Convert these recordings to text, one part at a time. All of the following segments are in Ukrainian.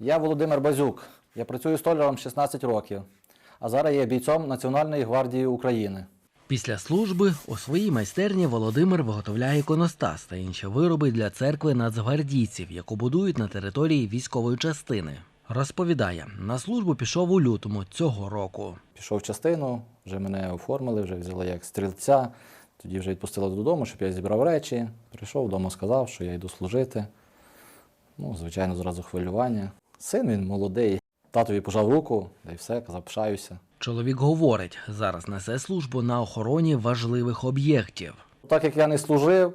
Я Володимир Базюк. Я працюю столяром 16 років, а зараз є бійцом Національної гвардії України. Після служби у своїй майстерні Володимир виготовляє іконостас та інші вироби для церкви нацгвардійців, яку будують на території військової частини. Розповідає, на службу пішов у лютому цього року. Пішов в частину, вже мене оформили, вже взяли як стрільця. Тоді вже відпустили додому, щоб я зібрав речі. Прийшов вдома, сказав, що я йду служити. Ну, звичайно, зразу хвилювання. Син він молодий. Татові пожав руку, та й все, казав, пишаюся. Чоловік говорить, зараз несе службу на охороні важливих об'єктів. Так як я не служив,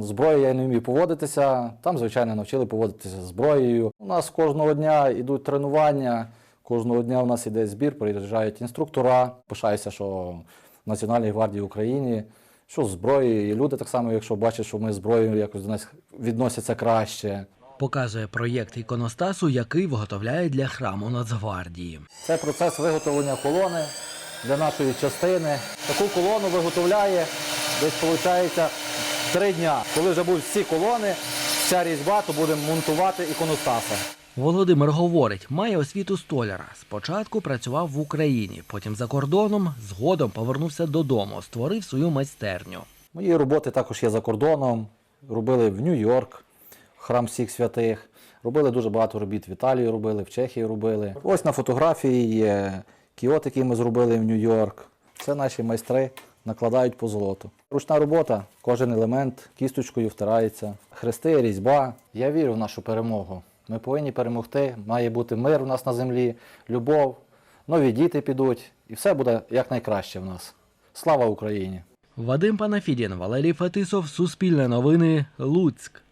зброєю я не вмів поводитися. Там, звичайно, навчили поводитися зброєю. У нас кожного дня йдуть тренування, кожного дня у нас іде збір, приїжджають інструктора. Пишаюся, що в Національній гвардії України, що зброєю. І люди так само, якщо бачать, що ми зброєю якось до нас відносяться краще. Показує проєкт іконостасу, який виготовляє для храму Нацгвардії. Це процес виготовлення колони для нашої частини. Таку колону виготовляє десь, виходить, три дня. Коли вже будуть всі колони, вся різьба, то будемо монтувати іконостаса. Володимир говорить, має освіту столяра. Спочатку працював в Україні, потім за кордоном, згодом повернувся додому, створив свою майстерню. Мої роботи також є за кордоном. Робили в Нью-Йорк, храм всіх святих. Робили дуже багато робіт в Італії робили, в Чехії робили. Ось на фотографії є кіот, який ми зробили в Нью-Йорк. Це наші майстри накладають по золоту. Ручна робота, кожен елемент кісточкою втирається. Хрести, різьба. Я вірю в нашу перемогу. Ми повинні перемогти. Має бути мир у нас на землі, любов, нові діти підуть, і все буде якнайкраще в нас. Слава Україні! Вадим Панафідін, Валерій Фетисов, Суспільне новини, Луцьк.